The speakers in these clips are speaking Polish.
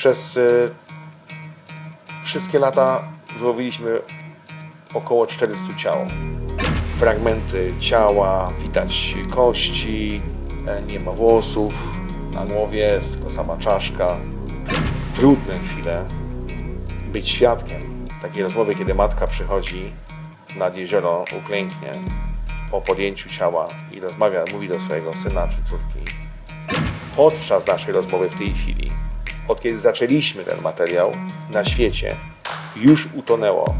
Przez y, wszystkie lata wyłowiliśmy około 400 ciał. Fragmenty ciała, widać kości, e, nie ma włosów, na głowie jest tylko sama czaszka. Trudne chwile być świadkiem takiej rozmowy, kiedy matka przychodzi nad jezioro, uklęknie po podjęciu ciała i rozmawia, mówi do swojego syna czy córki. Podczas naszej rozmowy w tej chwili, od kiedy zaczęliśmy ten materiał, na świecie już utonęło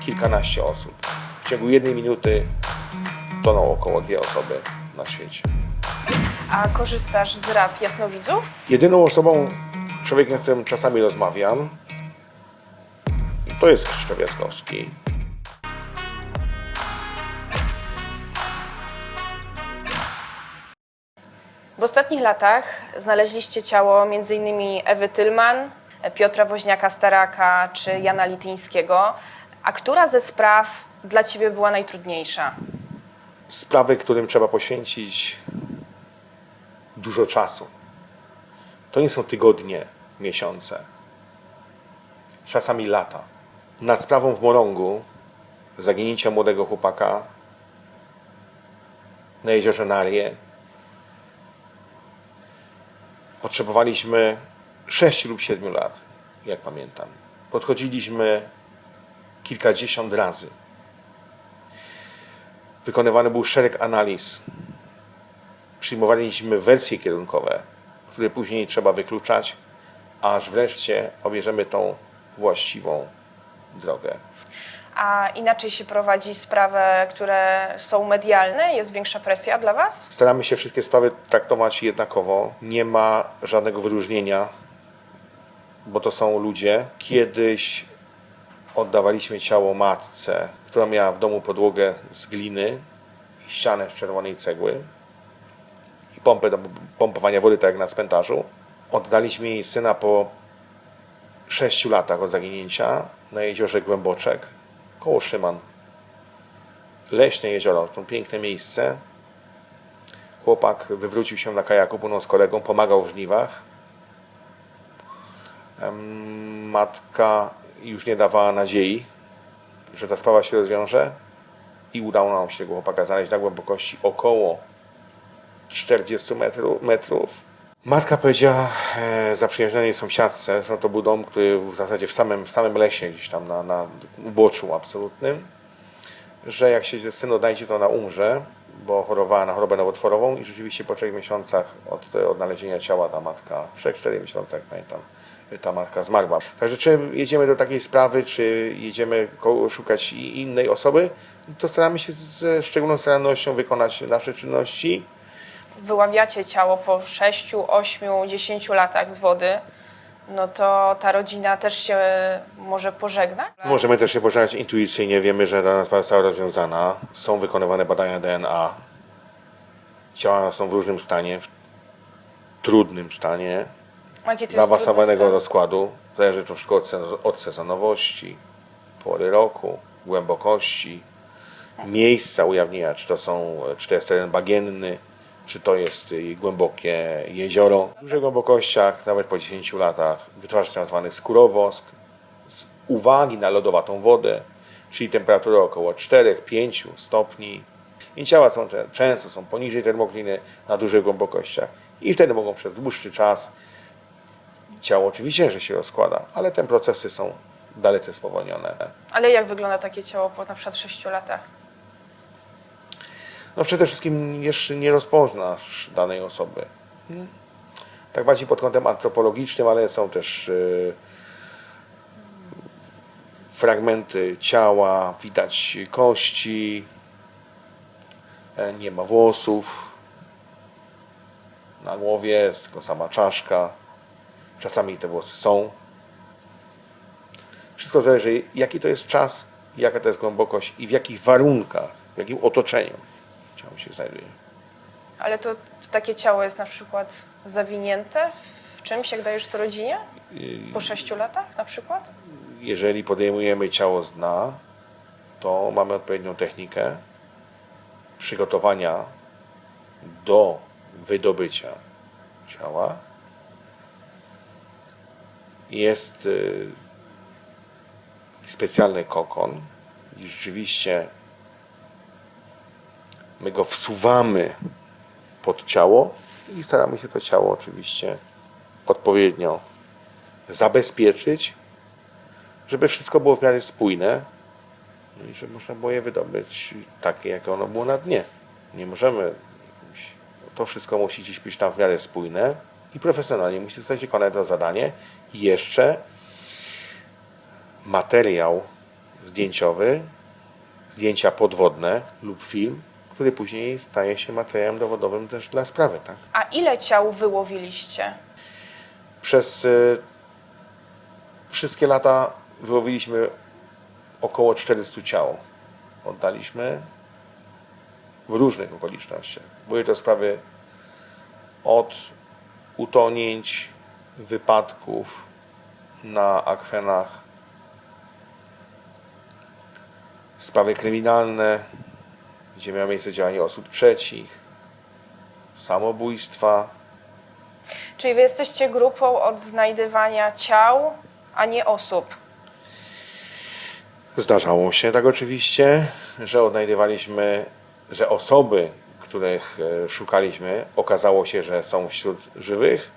kilkanaście osób. W ciągu jednej minuty toną około dwie osoby na świecie. A korzystasz z rad jasnowidzów? Jedyną osobą, człowiekiem, z którym czasami rozmawiam, to jest Krzysztof Jaskowski. W ostatnich latach znaleźliście ciało m.in. Ewy Tylman, Piotra Woźniaka-Staraka czy Jana Lityńskiego. A która ze spraw dla Ciebie była najtrudniejsza? Sprawy, którym trzeba poświęcić dużo czasu. To nie są tygodnie, miesiące, czasami lata. Nad sprawą w Morągu zaginięcia młodego chłopaka na jeziorze Narie potrzebowaliśmy 6 lub 7 lat, jak pamiętam. Podchodziliśmy kilkadziesiąt razy. Wykonywany był szereg analiz. Przyjmowaliśmy wersje kierunkowe, które później trzeba wykluczać, aż wreszcie obierzemy tą właściwą drogę. A inaczej się prowadzi sprawę, które są medialne? Jest większa presja dla Was? Staramy się wszystkie sprawy traktować jednakowo. Nie ma żadnego wyróżnienia, bo to są ludzie. Kiedyś oddawaliśmy ciało matce, która miała w domu podłogę z gliny i ścianę z czerwonej cegły i pompę do pompowania wody, tak jak na cmentarzu. Oddaliśmy jej syna po sześciu latach od zaginięcia na jeziorze Głęboczek, koło Szyman. Leśne jezioro, to piękne miejsce. Chłopak wywrócił się na kajaku, płynął z kolegą, pomagał w żniwach. Matka już nie dawała nadziei, że ta sprawa się rozwiąże i udało nam się tego chłopaka znaleźć na głębokości około 40 metru, metrów. Matka powiedziała e, zaprzyjaźnionej sąsiadce, że to był dom, który w zasadzie w samym, w samym lesie, gdzieś tam na, na uboczu absolutnym, że jak się syn odnajdzie, to ona umrze, bo chorowała na chorobę nowotworową i rzeczywiście po trzech miesiącach od odnalezienia ciała ta matka, trzech, czterech miesiącach pamiętam, ta matka zmarła. Także czy jedziemy do takiej sprawy, czy jedziemy szukać innej osoby, to staramy się ze szczególną starannością wykonać nasze czynności. Wyławiacie ciało po 6, 8, 10 latach z wody, no to ta rodzina też się może pożegna? Możemy też się pożegnać intuicyjnie, wiemy, że dana sprawa została rozwiązana. Są wykonywane badania DNA. Ciała są w różnym stanie, w trudnym stanie, zaawansowanego rozkładu. Zależy to wszystko od, od sezonowości, pory roku, głębokości, miejsca ujawnienia, czy to, są, czy to jest teren bagienny, czy to jest y, głębokie jezioro. W dużych głębokościach, nawet po 10 latach, wytwarza się tzw. skórowosk z uwagi na lodowatą wodę, czyli temperaturę około 4-5 stopni. I ciała są, często są poniżej termokliny na dużych głębokościach i wtedy mogą przez dłuższy czas ciało oczywiście, że się rozkłada, ale te procesy są dalece spowolnione. Ale jak wygląda takie ciało po na przykład 6 latach? No przede wszystkim jeszcze nie rozpoznasz danej osoby. Hmm? Tak bardziej pod kątem antropologicznym, ale są też y, fragmenty ciała, widać kości, e, nie ma włosów, na głowie jest tylko sama czaszka, czasami te włosy są. Wszystko zależy, jaki to jest czas, jaka to jest głębokość i w jakich warunkach, w jakim otoczeniu się znajduje. Ale to, to takie ciało jest na przykład zawinięte w czymś, jak dajesz to rodzinie? Po 6 latach na przykład? Jeżeli podejmujemy ciało z dna, to mamy odpowiednią technikę przygotowania do wydobycia ciała. jest y, specjalny kokon. Rzeczywiście my go wsuwamy pod ciało i staramy się to ciało oczywiście odpowiednio zabezpieczyć, żeby wszystko było w miarę spójne no i żeby można było je wydobyć takie, jakie ono było na dnie. Nie możemy, to wszystko musi gdzieś być tam w miarę spójne i profesjonalnie musi zostać wykonane to zadanie i jeszcze materiał zdjęciowy, zdjęcia podwodne lub film, który później staje się materiałem dowodowym też dla sprawy. Tak? A ile ciał wyłowiliście? Przez y, wszystkie lata wyłowiliśmy około 400 ciał. Oddaliśmy w różnych okolicznościach. Były to sprawy od utonięć, wypadków na akwenach, sprawy kryminalne, gdzie miało miejsce działanie osób trzecich, samobójstwa, Czyli wy jesteście grupą od znajdywania ciał, a nie osób. Zdarzało się tak oczywiście, że odnajdywaliśmy, że osoby, których e, szukaliśmy, okazało się, że są wśród żywych.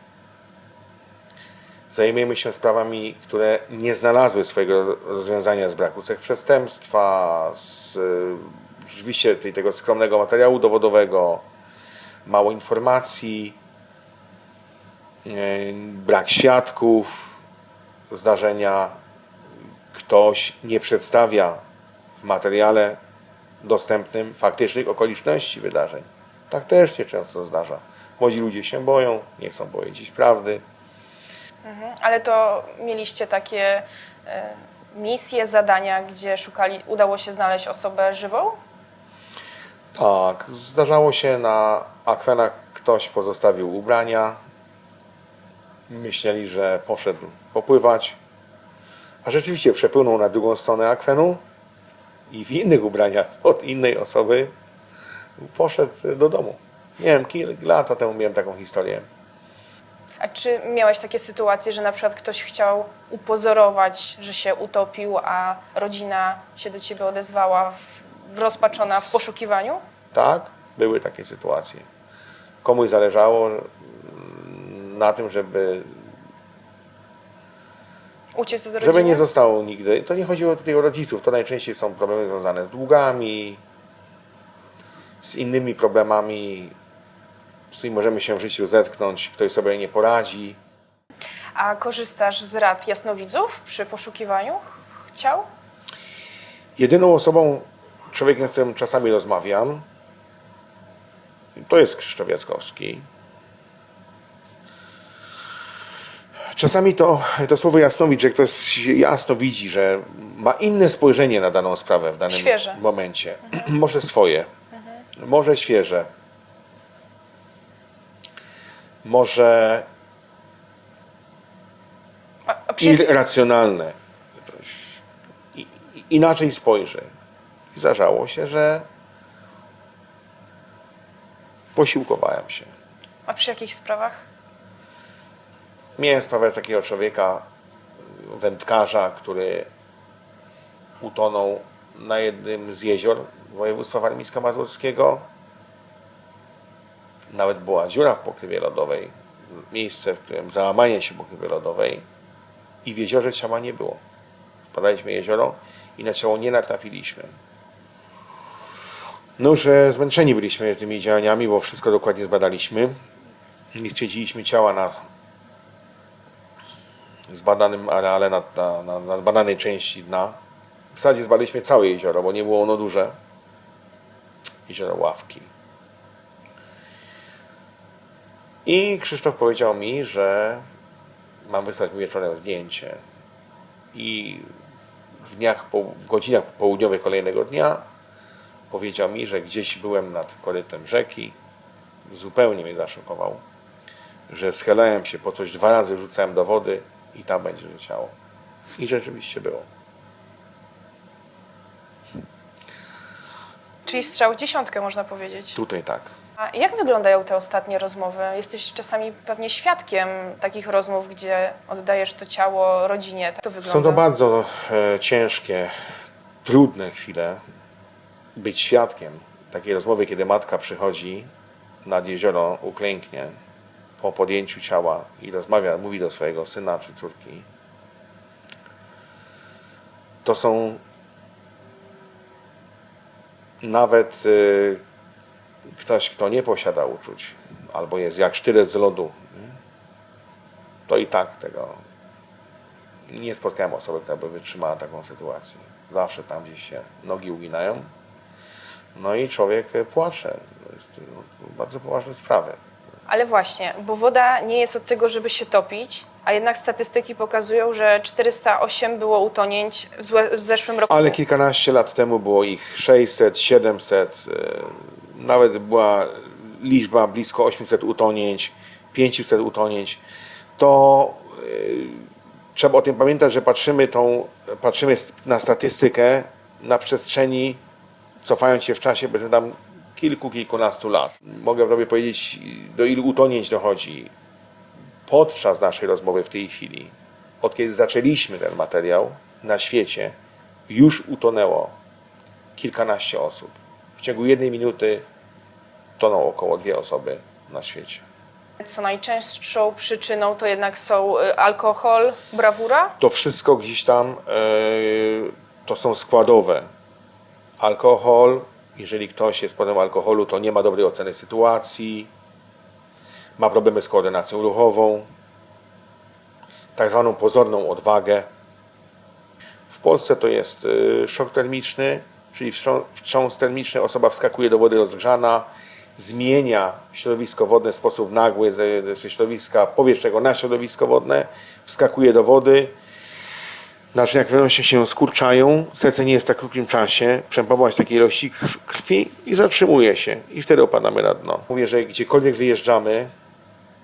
Zajmujemy się sprawami, które nie znalazły swojego rozwiązania z braku cech przestępstwa, z rzeczywiście tej- tego skromnego materiału dowodowego, mało informacji, e, brak świadków zdarzenia, ktoś nie przedstawia w materiale dostępnym faktycznych okoliczności wydarzeń. Tak też się często zdarza. Młodzi ludzie się boją, nie chcą powiedzieć prawdy. Ale to mieliście takie e, misje, zadania, gdzie szukali, udało się znaleźć osobę żywą? Tak, zdarzało się na akwenach ktoś pozostawił ubrania, myśleli, że poszedł popływać, a rzeczywiście przepłynął na drugą stronę akwenu i w innych ubraniach od innej osoby poszedł do domu. Nie wiem, kilka lata temu miałem taką historię. A czy miałeś takie sytuacje, że na przykład ktoś chciał upozorować, że się utopił, a rodzina się do ciebie odezwała w, rozpaczona w poszukiwaniu? Tak, były takie sytuacje. Komuś zależało mm, na tym, żeby Uciec rodziny? Żeby nie zostało nigdy. To nie chodziło tutaj o rodziców. To najczęściej są problemy związane z długami, z innymi problemami, z którymi możemy się w życiu zetknąć. Ktoś sobie nie poradzi. A korzystasz z rad jasnowidzów przy poszukiwaniu ciał? Jedyną osobą, człowiekiem, z którym czasami rozmawiam, to jest Krzysztof Jackowski. Czasami to, to słowo jasnowidz, że ktoś jasno widzi, że ma inne spojrzenie na daną sprawę w danym Świeże. momencie. Może swoje, może świeże, może A, a przy, irracjonalne. I- inaczej spojrzy. I zdarzało się, że posiłkowałem się. a przy jakich sprawach? Miałem sprawę takiego człowieka, wędkarza, który utonął na jednym z jezior województwa warmińsko-mazurskiego. Nawet była dziura w pokrywie lodowej, miejsce, w którym załamanie się pokrywy lodowej i w jeziorze ciała nie było. Badaliśmy jezioro i na ciało nie natrafiliśmy. No, że zmęczeni byliśmy tymi działaniami, bo wszystko dokładnie zbadaliśmy. Nie stwierdziliśmy ciała na zbadanym areale, na, na, na, zbadanej części dna. W zasadzie zbadaliśmy całe jezioro, bo nie było ono duże. Jezioro Ławki. I Krzysztof powiedział mi, że mam wysłać mu wieczorem zdjęcie. I w dniach, w godzinach południowych kolejnego dnia powiedział mi, że gdzieś byłem nad korytem rzeki. Zupełnie mnie zaszokował że schylałem się po coś dwa razy, rzucałem do wody i tam będzie ciało. I rzeczywiście było. Czyli strzał dziesiątkę, można powiedzieć. Tutaj tak. A jak wyglądają te ostatnie rozmowy? Jesteś czasami pewnie świadkiem takich rozmów, gdzie oddajesz to ciało rodzinie. Tak to wygląda. Są to bardzo e, ciężkie, trudne chwile być świadkiem takiej rozmowy, kiedy matka przychodzi nad jezioro, uklęknie po podjęciu ciała i rozmawia, mówi do swojego syna czy córki. To są nawet y, ktoś, kto nie posiada uczuć, albo jest jak sztylet z lodu, to i tak tego nie spotkałem osoby, która by wytrzymała taką sytuację. Zawsze tam gdzieś się nogi uginają. No i człowiek e, płacze. To jest no, bardzo poważne sprawy. Ale właśnie, bo woda nie jest od tego, żeby się topić, a jednak statystyki pokazują, że 408 było utonięć w, złe, w zeszłym roku. Ale kilkanaście lat temu było ich 600, 700, e, nawet była liczba blisko 800 utonięć, 500 utonięć. To e, trzeba o tym pamiętać, że patrzymy, tą, patrzymy na statystykę na przestrzeni, cofając się w czasie, powiedzmy tam kilku, kilkunastu lat. Mogę tobie powiedzieć, do ilu utonięć dochodzi podczas naszej rozmowy w tej chwili. Od kiedy zaczęliśmy ten materiał na świecie, już utonęło kilkanaście osób. W ciągu jednej minuty toną około dwie osoby na świecie. Co najczęstszą przyczyną to jednak są y, alkohol, brawura. to wszystko gdzieś tam e, to są składowe. Alkohol, jeżeli ktoś jest potem alkoholu, to nie ma dobrej oceny sytuacji, ma problemy z koordynacją ruchową, tak zwaną pozorną odwagę. W Polsce to jest e, szok termiczny, czyli wstrząs- termiczny, osoba wskakuje do wody rozgrzana, zmienia środowisko wodne w sposób nagły ze środowiska powietrznego na środowisko wodne, wskakuje do wody, naczynia krwionośne się skurczają, serce nie jest w tak krótkim czasie, przepompować takiej ilości krw- krwi i zatrzymuje się i wtedy opadamy na dno. Mówię, że gdziekolwiek wyjeżdżamy,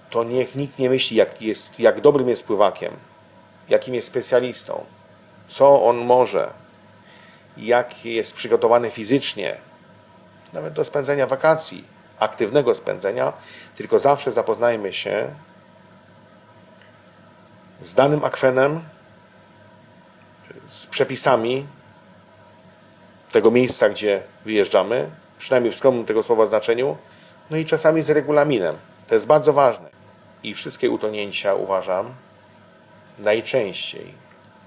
to niech nikt nie myśli, jak, jest, jak dobrym jest pływakiem, jakim jest specjalistą, co on może, jak jest przygotowany fizycznie, nawet do spędzenia wakacji, aktywnego spędzenia, tylko zawsze zapoznajmy się z danym akwenem, z przepisami tego miejsca, gdzie wyjeżdżamy, przynajmniej w skromnym tego słowa znaczeniu, no i czasami z regulaminem. To jest bardzo ważne. I wszystkie utonięcia, uważam, najczęściej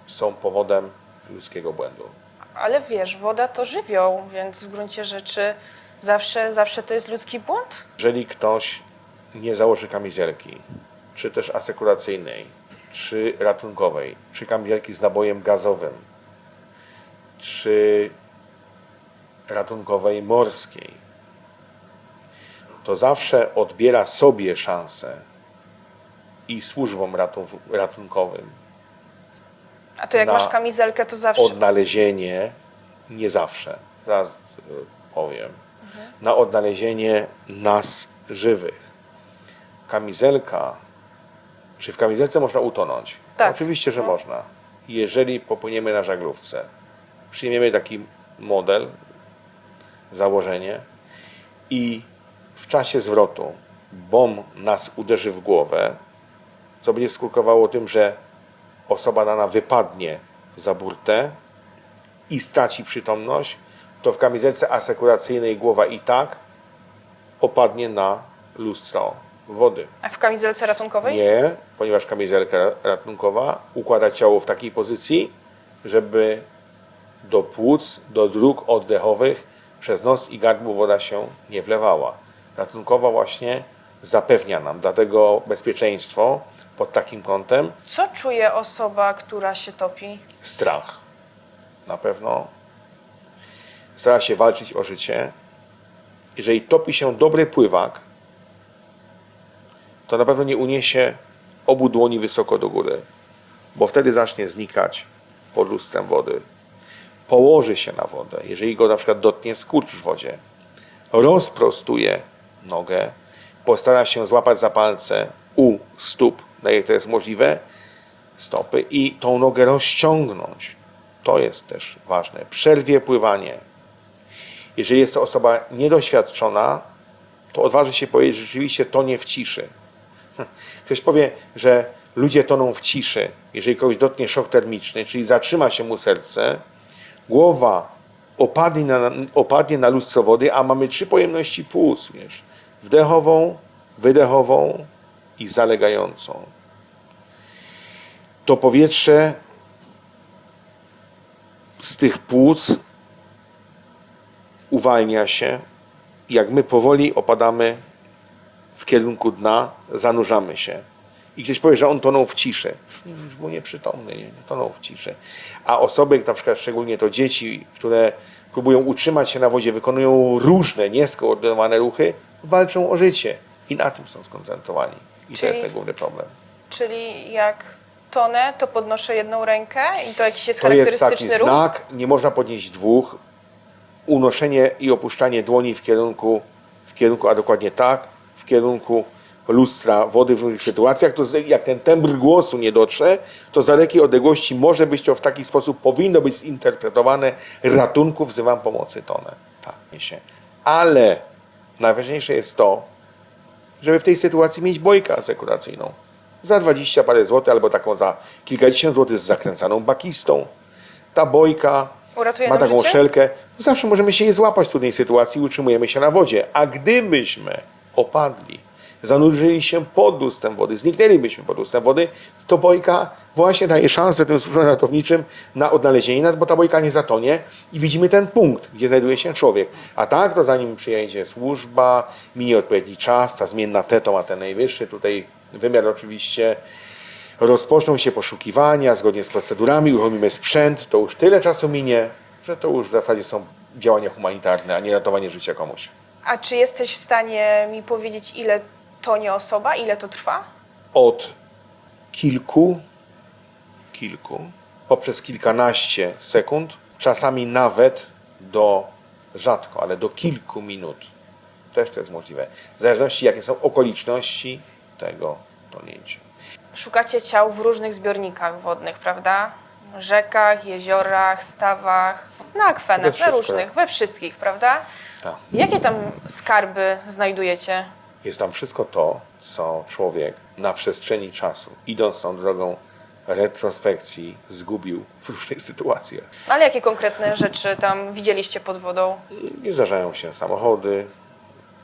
są powodem ludzkiego błędu. Ale wiesz, woda to żywioł, więc w gruncie rzeczy zawsze, zawsze to jest ludzki błąd. Jeżeli ktoś nie założy kamizelki, czy też asekuracyjnej, czy ratunkowej, czy kamizelki z nabojem gazowym, czy ratunkowej morskiej, to zawsze odbiera sobie szansę i służbom ratun- ratunkowym. A to jak masz kamizelkę, to zawsze. odnalezienie, nie zawsze, zaraz y, powiem, na odnalezienie nas żywych. Kamizelka, czy w kamizelce można utonąć? Tak. Oczywiście, że można. Jeżeli popłyniemy na żaglówce, przyjmiemy taki model, założenie i w czasie zwrotu bomb nas uderzy w głowę, co będzie skutkowało tym, że osoba dana wypadnie za burtę i straci przytomność, to w kamizelce asekuracyjnej głowa i tak opadnie na lustro wody. A w kamizelce ratunkowej? Nie, ponieważ kamizelka ratunkowa układa ciało w takiej pozycji, żeby do płuc, do dróg oddechowych przez nos i gardło woda się nie wlewała. Ratunkowa właśnie zapewnia nam, dlatego bezpieczeństwo pod takim kątem Co czuje osoba, która się topi? strach. Na pewno stara się walczyć o życie. Jeżeli topi się dobry pływak, to na pewno nie uniesie obu dłoni wysoko do góry, bo wtedy zacznie znikać pod lustrem wody. Położy się na wodę, jeżeli go na przykład dotknie skurcz w wodzie. Rozprostuje nogę, postara się złapać za palce u stóp, na ile to jest możliwe, stopy i tą nogę rozciągnąć. To jest też ważne. Przerwie pływanie. Jeżeli jest to osoba niedoświadczona, to odważy się powiedzieć, że rzeczywiście tonie w ciszy. Ktoś powie, że ludzie toną w ciszy, jeżeli kogoś dotknie szok termiczny, czyli zatrzyma się mu serce, głowa opadnie na, opadnie na lustro wody, a mamy trzy pojemności płuc, wiesz, wdechową, wydechową i zalegającą. To powietrze z tych płuc uwalnia się. Jak my powoli opadamy w kierunku dna, zanurzamy się. I ktoś powie, że on tonął w ciszy. Już był nieprzytomny, nie, tonął w ciszy. A osoby, na przykład szczególnie to dzieci, które próbują utrzymać się na wodzie, wykonują różne, nieskoordynowane ruchy, walczą o życie. I na tym są skoncentrowani. I to Czyli- jest ten główny problem. Czyli jak tonę, to podnoszę jedną rękę i to jakiś jest To jest taki charakterystyczny ruch? znak, nie można podnieść dwóch. Unoszenie i opuszczanie dłoni w kierunku, w kierunku, a dokładnie tak, w kierunku lustra wody w różnych sytuacjach, to jak ten tembr głosu nie dotrze, to z dalekiej odległości może być to w taki sposób, powinno być zinterpretowane, ratunku, wzywam pomocy, tonę. Tak, się. Ale najważniejsze jest to, żeby w tej sytuacji mieć bojkę asekuracyjną. Za 20 parę złotych albo taką za kilkadziesiąt złotych z zakręcaną bakistą. Ta bojka Uratuje ma taką życie? szelkę. Zawsze możemy się jej złapać w trudnej sytuacji i utrzymujemy się na wodzie. A gdybyśmy opadli, zanurzyli się pod lustem wody, zniknęlibyśmy pod lustem wody, to bojka właśnie daje szansę tym służbom ratowniczym na odnalezienie nas, bo ta bojka nie zatonie i widzimy ten punkt, gdzie znajduje się człowiek. A tak, to zanim przyjedzie służba, minie odpowiedni czas, ta zmienna T to ma ten najwyższy tutaj wymiar oczywiście, rozpoczną się poszukiwania zgodnie z procedurami, uruchomimy sprzęt, to już tyle czasu minie, że to już w zasadzie są działania humanitarne, a nie ratowanie życia komuś. A czy jesteś w stanie mi powiedzieć, ile tonie osoba, ile to trwa? Od kilku, kilku, poprzez kilkanaście sekund, czasami nawet do, rzadko, ale do kilku minut. Też to jest możliwe. W zależności jakie są okoliczności tego tonięcia. Szukacie ciał w różnych zbiornikach wodnych, prawda? Rzekach, jeziorach, stawach, na We akwenach, na wszystko. różnych, we wszystkich, prawda? Tak. Jakie tam skarby znajdujecie? Jest tam wszystko to, co człowiek na przestrzeni czasu, idąc tą drogą retrospekcji, zgubił w różnych sytuacjach. Ale jakie konkretne rzeczy tam widzieliście pod wodą? Nie zdarzają się samochody.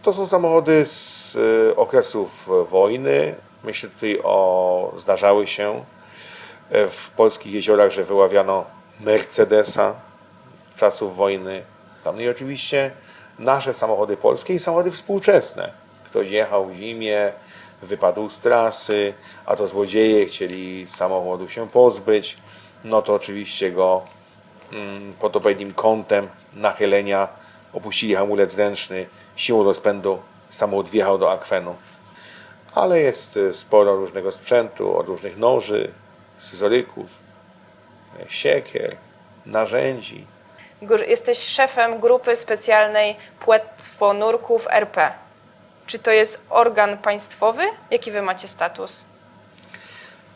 To są samochody z y, okresów wojny. Myślę tutaj o zdarzały się e, w polskich jeziorach, że wyławiano Mercedesa czasów wojny. Tam no i oczywiście nasze samochody polskie i samochody współczesne. Ktoś jechał w zimie, wypadł z trasy, a to złodzieje chcieli samochodu się pozbyć, no to oczywiście go mm, pod odpowiednim kątem nachylenia opuścili hamulec ręczny, siłą rozpędu samochód wjechał do akwenu. Ale jest y, sporo różnego sprzętu, od różnych noży, scyzoryków, e, siekier, narzędzi. Jesteś szefem grupy specjalnej płetwonurków RP. Czy to jest organ państwowy? Jaki wy macie status?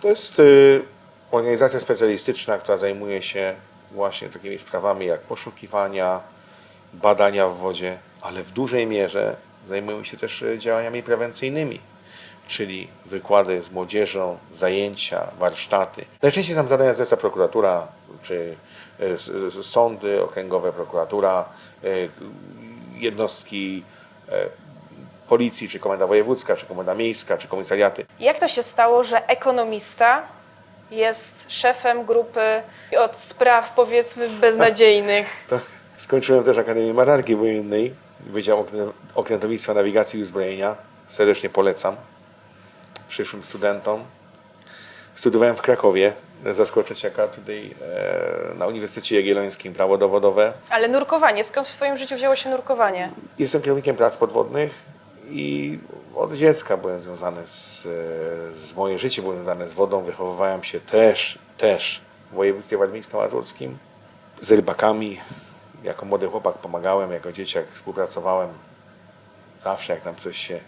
To jest y, organizacja specjalistyczna, która zajmuje się właśnie takimi sprawami jak poszukiwania, badania w wodzie, ale w dużej mierze zajmują się też y, działaniami prewencyjnymi, czyli wykłady z młodzieżą, zajęcia, warsztaty. Najczęściej tam zadania zleca prokuratura, czy s- sądy okręgowe, prokuratura, y, jednostki y, policji, czy komenda wojewódzka, czy komenda miejska, czy komisariaty. Jak to się stało, że ekonomista jest szefem grupy od spraw powiedzmy beznadziejnych? To skończyłem też Akademię Marynarki Wojennej, Wydział Okrę- Okrętownictwa, Nawigacji i Uzbrojenia. Serdecznie polecam przyszłym studentom. Studiowałem w Krakowie, zaskoczyć jaka tutaj e, na Uniwersytecie Jagiellońskim prawo dowodowe. Ale nurkowanie, skąd w twoim życiu wzięło się nurkowanie? Jestem kierownikiem prac podwodnych i od dziecka byłem związany z, z moje życie było związane z wodą. Wychowywałem się też, też w województwie warmińsko-mazurskim z rybakami. Jako młody chłopak pomagałem, jako dzieciak współpracowałem. Zawsze jak tam coś się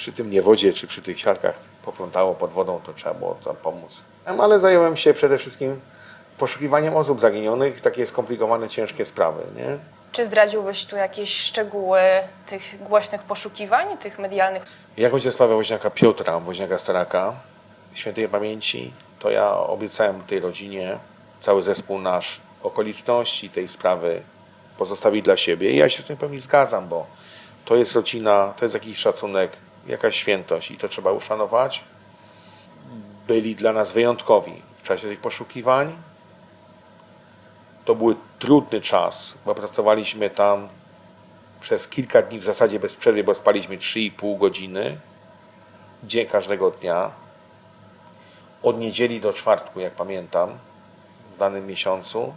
przy tym niewodzie czy przy tych siatkach poplątało pod wodą, to trzeba było tam pomóc. Ale zająłem się przede wszystkim poszukiwaniem osób zaginionych, takie skomplikowane, ciężkie sprawy. Nie? Czy zdradziłbyś tu jakieś szczegóły tych głośnych poszukiwań, tych medialnych? Jak będzie sprawa woźniaka Piotra, woźniaka Staraka, świętej pamięci, to ja obiecałem tej rodzinie, cały zespół nasz, okoliczności tej sprawy pozostawić dla siebie. I ja się z tym pewnie zgadzam, bo to jest rodzina, to jest jakiś szacunek, jakaś świętość i to trzeba uszanować. Byli dla nas wyjątkowi w czasie tych poszukiwań. To był trudny czas, bo pracowaliśmy tam przez kilka dni w zasadzie bez przerwy, bo spaliśmy 3,5 godziny dzień każdego dnia. Od niedzieli do czwartku, jak pamiętam, w danym miesiącu.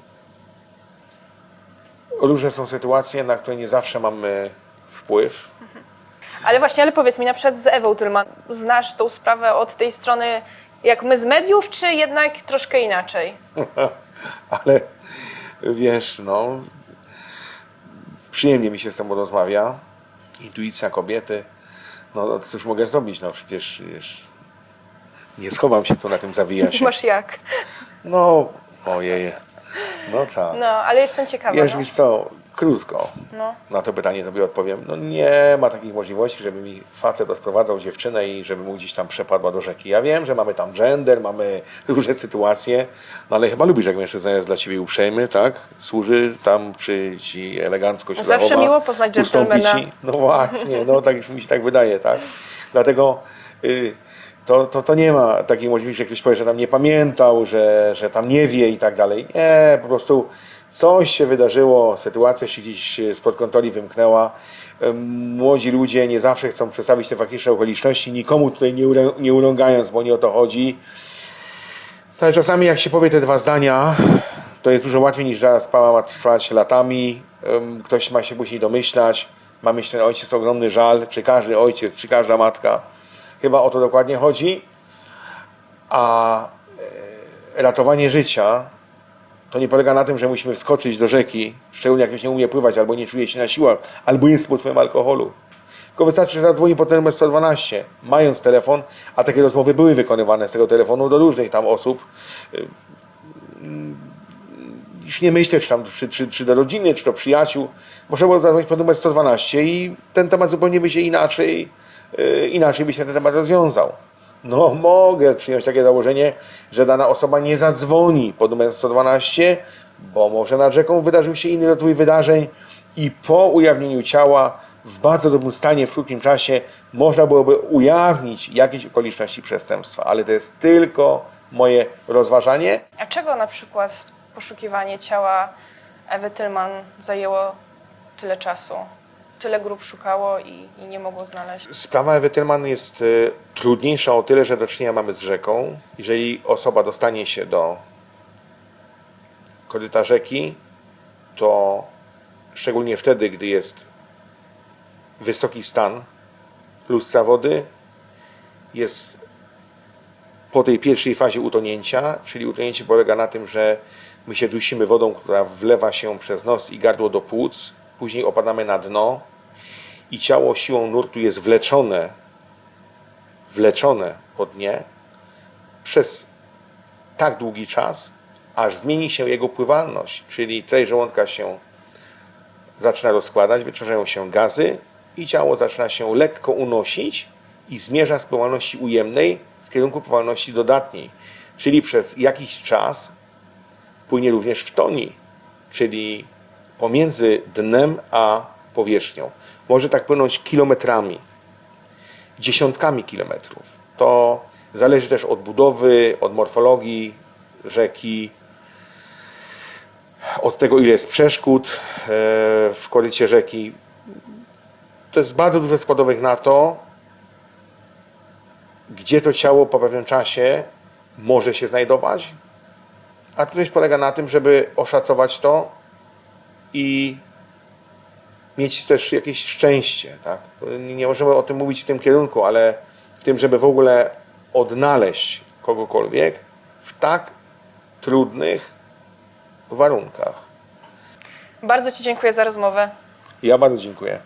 Różne są sytuacje, na które nie zawsze mamy wpływ. Ale właśnie, ale powiedz mi, na przykład z Ewą Tylman, znasz tą sprawę od tej strony jak my z mediów, czy jednak troszkę inaczej? Ale wiesz, no, przyjemnie mi się z tobą rozmawia. Intuicja kobiety. No, cóż mogę zrobić? No, przecież wiesz, nie schowam się tu na tym zawijasie. Masz jak? No, ojej. No tak. No, ale jestem ciekawa. Wiesz, no. co, krótko No. na to pytanie tobie odpowiem. No nie ma takich możliwości, żeby mi facet odprowadzał dziewczynę i żeby mu gdzieś tam przepadła do rzeki. Ja wiem, że mamy tam gender, mamy różne sytuacje, no ale chyba lubisz, jak mężczyzna jest dla ciebie uprzejmy, tak? Służy tam, czy ci elegancko się Zawsze zachowa, miło poznać dżentelmena. No właśnie, no tak mi się tak wydaje, tak? Dlatego y, to, to, to nie ma takiej możliwości, że ktoś powie, że tam nie pamiętał, że, że tam nie wie i tak dalej. Nie, po prostu coś się wydarzyło, sytuacja się gdzieś spod kontroli wymknęła. Ym, Młodzi ludzie nie zawsze chcą przedstawić te faktyczne okoliczności, nikomu tutaj nie, urę- nie urągając, bo nie o to chodzi. Ale czasami jak się powie te dwa zdania, to jest dużo łatwiej niż że sprawa ma trwać latami. Ktoś ma się później domyślać, ma mieć ten ojciec ogromny żal, czy każdy ojciec, czy każda matka. Chyba o to dokładnie chodzi. A e, ratowanie życia to nie polega na tym, że musimy wskoczyć do rzeki, szczególnie jak ktoś nie umie pływać, albo nie czuje się na siłach, albo jest pod wpływem alkoholu. Tylko wystarczy, że zadzwoni po ten numer 112, mając telefon, a takie rozmowy były wykonywane z tego telefonu do różnych tam osób. Już nie myślę, czy, tam, czy, czy, czy do rodziny, czy do przyjaciół. Można było zadzwonić po numer 112 i ten temat zupełnie by się inaczej, y, inaczej by się ten temat rozwiązał. No, mogę przyjąć takie założenie, że dana osoba nie zadzwoni pod numer 112, bo może nad rzeką wydarzył się inny rozwój wydarzeń i po ujawnieniu ciała w bardzo dobrym stanie w krótkim czasie można byłoby ujawnić jakieś okoliczności przestępstwa, ale to jest tylko moje rozważanie. A czego na przykład poszukiwanie ciała Ewy Tylman zajęło tyle czasu? Tyle grup szukało i, i nie mogło znaleźć. Sprawa Ewy Tylman jest y, trudniejsza o tyle, że do czynienia mamy z rzeką. Jeżeli osoba dostanie się do koryta rzeki, to szczególnie wtedy, gdy jest wysoki stan lustra wody, jest po tej pierwszej fazie utonięcia, czyli utonięcie polega na tym, że my się dusimy wodą, która wlewa się przez nos i gardło do płuc, później opadamy na dno i ciało siłą nurtu jest wleczone, wleczone po dnie przez tak długi czas, aż zmieni się jego pływalność, czyli treść żołądka się zaczyna rozkładać, wytwarzają się gazy i ciało zaczyna się lekko unosić i zmierza z pływalności ujemnej w kierunku pływalności dodatniej, czyli przez jakiś czas płynie również w toni, czyli pomiędzy dnem a powierzchnią. Może tak płynąć kilometrami, dziesiątkami kilometrów. To zależy też od budowy, od morfologii rzeki, od tego, ile jest przeszkód e, w korycie rzeki. To jest bardzo dużo składowych na to, gdzie to ciało po pewnym czasie może się znajdować, a trudność polega na tym, żeby oszacować to i mieć też jakieś szczęście. Tak? Nie możemy o tym mówić w tym kierunku, ale w tym, żeby w ogóle odnaleźć kogokolwiek w tak trudnych warunkach. Bardzo Ci dziękuję za rozmowę. Ja bardzo dziękuję.